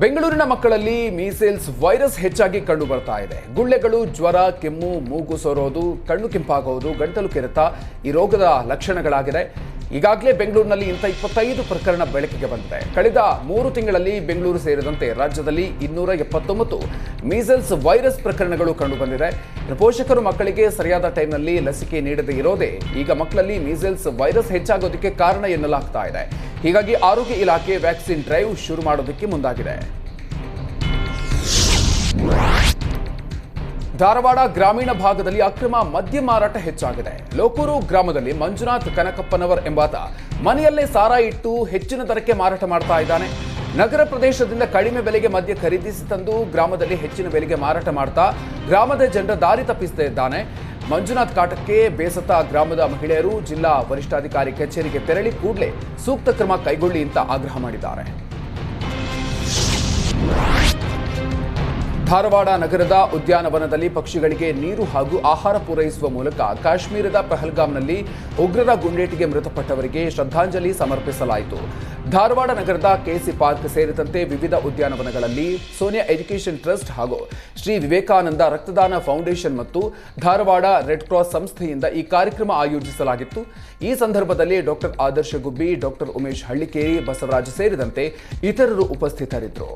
ಬೆಂಗಳೂರಿನ ಮಕ್ಕಳಲ್ಲಿ ಮೀಸೆಲ್ಸ್ ವೈರಸ್ ಹೆಚ್ಚಾಗಿ ಕಂಡು ಬರ್ತಾ ಇದೆ. ಗುಳ್ಳೆಗಳು, ಜ್ವರ, ಕೆಮ್ಮು, ಮೂಗು ಸೋರೋದು, ಕಣ್ಣು ಕೆಂಪಾಗೋದು, ಗಂಟಲು ಕೆರೆತ ಈ ರೋಗದ ಲಕ್ಷಣಗಳಾಗಿದೆ. ಈಗಾಗಲೇ ಬೆಂಗಳೂರಿನಲ್ಲಿ ಇಂಥ ಇಪ್ಪತ್ತೈದು ಪ್ರಕರಣ ಬೆಳಕಿಗೆ ಬಂದಿದೆ. ಕಳೆದ ಮೂರು ತಿಂಗಳಲ್ಲಿ ಬೆಂಗಳೂರು ಸೇರಿದಂತೆ ರಾಜ್ಯದಲ್ಲಿ ಇನ್ನೂರ ಎಪ್ಪತ್ತೊಂಬತ್ತು ಮೀಸಲ್ಸ್ ವೈರಸ್ ಪ್ರಕರಣಗಳು ಕಂಡು ಬಂದಿದೆ ಪೋಷಕರು ಮಕ್ಕಳಿಗೆ ಸರಿಯಾದ ಟೈಮ್ನಲ್ಲಿ ಲಸಿಕೆ ನೀಡದೇ ಇರೋದೇ, ಈಗ ಮಕ್ಕಳಲ್ಲಿ ಮೀಸಲ್ಸ್ ವೈರಸ್ ಹೆಚ್ಚಾಗೋದಕ್ಕೆ ಕಾರಣ ಎನ್ನಲಾಗ್ತಾ ಇದೆ. ಹೀಗಾಗಿ ಆರೋಗ್ಯ ಇಲಾಖೆ ವ್ಯಾಕ್ಸಿನ್ ಡ್ರೈವ್ ಶುರು ಮಾಡೋದಕ್ಕೆ ಮುಂದಾಗಿದೆ. ಧಾರವಾಡ ಗ್ರಾಮೀಣ ಭಾಗದಲ್ಲಿ ಅಕ್ರಮ ಮದ್ಯ ಮಾರಾಟ ಹೆಚ್ಚಾಗಿದೆ. ಲೋಕೂರು ಗ್ರಾಮದಲ್ಲಿ ಮಂಜುನಾಥ್ ಕನಕಪ್ಪನವರ್ ಎಂಬಾತ ಮನೆಯಲ್ಲೇ ಸಾರ ಇಟ್ಟು ಹೆಚ್ಚಿನ ದರಕ್ಕೆ ಮಾರಾಟ ಮಾಡ್ತಾ ಇದ್ದಾನೆ. ನಗರ ಪ್ರದೇಶದಿಂದ ಕಡಿಮೆ ಬೆಲೆಗೆ ಮದ್ಯ ಖರೀದಿಸಿ ತಂದು ಗ್ರಾಮದಲ್ಲಿ ಹೆಚ್ಚಿನ ಬೆಲೆಗೆ ಮಾರಾಟ ಮಾಡ್ತಾ ಗ್ರಾಮದ ಜನರ ದಾರಿ ತಪ್ಪಿಸ್ತಾ ಇದ್ದಾನೆ. ಮಂಜುನಾಥ್ ಕಾಟಕ್ಕೆ ಬೇಸತ್ತ ಗ್ರಾಮದ ಮಹಿಳೆಯರು ಜಿಲ್ಲಾ ವರಿಷ್ಠಾಧಿಕಾರಿ ಕಚೇರಿಗೆ ತೆರಳಿ ಕೂಡಲೇ ಸೂಕ್ತ ಕ್ರಮ ಕೈಗೊಳ್ಳಿ ಅಂತ ಆಗ್ರಹ ಮಾಡಿದ್ದಾರೆ. ಧಾರವಾಡ ನಗರದ ಉದ್ಯಾನವನದಲ್ಲಿ ಪಕ್ಷಿಗಳಿಗೆ ನೀರು ಹಾಗೂ ಆಹಾರ ಪೂರೈಸುವ ಮೂಲಕ ಕಾಶ್ಮೀರದ ಪಹಲ್ಗಾಮ್ನಲ್ಲಿ ಉಗ್ರರ ಗುಂಡೇಟಿಗೆ ಮೃತಪಟ್ಟವರಿಗೆ ಶ್ರದ್ಧಾಂಜಲಿ ಸಮರ್ಪಿಸಲಾಯಿತು. ಧಾರವಾಡ ನಗರದ ಕೆಸಿ ಪಾರ್ಕ್ ಸೇರಿದಂತೆ ವಿವಿಧ ಉದ್ಯಾನವನಗಳಲ್ಲಿ ಸೋನಿಯಾ ಎಜುಕೇಷನ್ ಟ್ರಸ್ಟ್ ಹಾಗೂ ಶ್ರೀ ವಿವೇಕಾನಂದ ರಕ್ತದಾನ ಫೌಂಡೇಶನ್ ಮತ್ತು ಧಾರವಾಡ ರೆಡ್ ಕ್ರಾಸ್ ಸಂಸ್ಥೆಯಿಂದ ಈ ಕಾರ್ಯಕ್ರಮ ಆಯೋಜಿಸಲಾಗಿತ್ತು. ಈ ಸಂದರ್ಭದಲ್ಲಿ ಡಾಕ್ಟರ್ ಆದರ್ಶ ಗುಬ್ಬಿ, ಡಾಕ್ಟರ್ ಉಮೇಶ್ ಹಳ್ಳಿಕೇರಿ, ಬಸವರಾಜ್ ಸೇರಿದಂತೆ ಇತರರು ಉಪಸ್ಥಿತರಿದ್ದರು.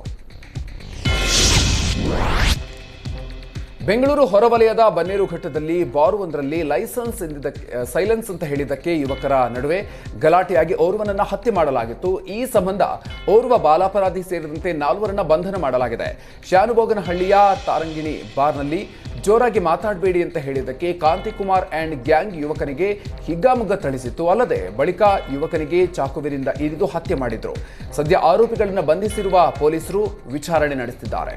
ಬೆಂಗಳೂರು ಹೊರವಲಯದ ಬನ್ನೇರುಘಟ್ಟದಲ್ಲಿ ಬಾರುವೊಂದರಲ್ಲಿ ಲೈಸೆನ್ಸ್ ಸೈಲೆನ್ಸ್ ಅಂತ ಹೇಳಿದ್ದಕ್ಕೆ ಯುವಕರ ನಡುವೆ ಗಲಾಟೆಯಾಗಿ ಓರ್ವನನ್ನ ಹತ್ಯೆ ಮಾಡಲಾಗಿತ್ತು. ಈ ಸಂಬಂಧ ಓರ್ವ ಬಾಲಾಪರಾಧಿ ಸೇರಿದಂತೆ ನಾಲ್ವರನ್ನ ಬಂಧನ ಮಾಡಲಾಗಿದೆ. ಶಾನುಭೋಗನಹಳ್ಳಿಯ ತಾರಂಗಿಣಿ ಬಾರ್ನಲ್ಲಿ ಜೋರಾಗಿ ಮಾತಾಡಬೇಡಿ ಅಂತ ಹೇಳಿದ್ದಕ್ಕೆ ಕಾಂತಿಕುಮಾರ್ ಆ್ಯಂಡ್ ಗ್ಯಾಂಗ್ ಯುವಕನಿಗೆ ಹಿಗ್ಗಾಮುಗ್ಗ ಥಳಿಸಿತ್ತು. ಅಲ್ಲದೆ ಬಳಿಕ ಯುವಕನಿಗೆ ಚಾಕುವಿನಿಂದ ಇರಿದು ಹತ್ಯೆ ಮಾಡಿದ್ರು. ಸದ್ಯ ಆರೋಪಿಗಳನ್ನು ಬಂಧಿಸಿರುವ ಪೊಲೀಸರು ವಿಚಾರಣೆ ನಡೆಸುತ್ತಿದ್ದಾರೆ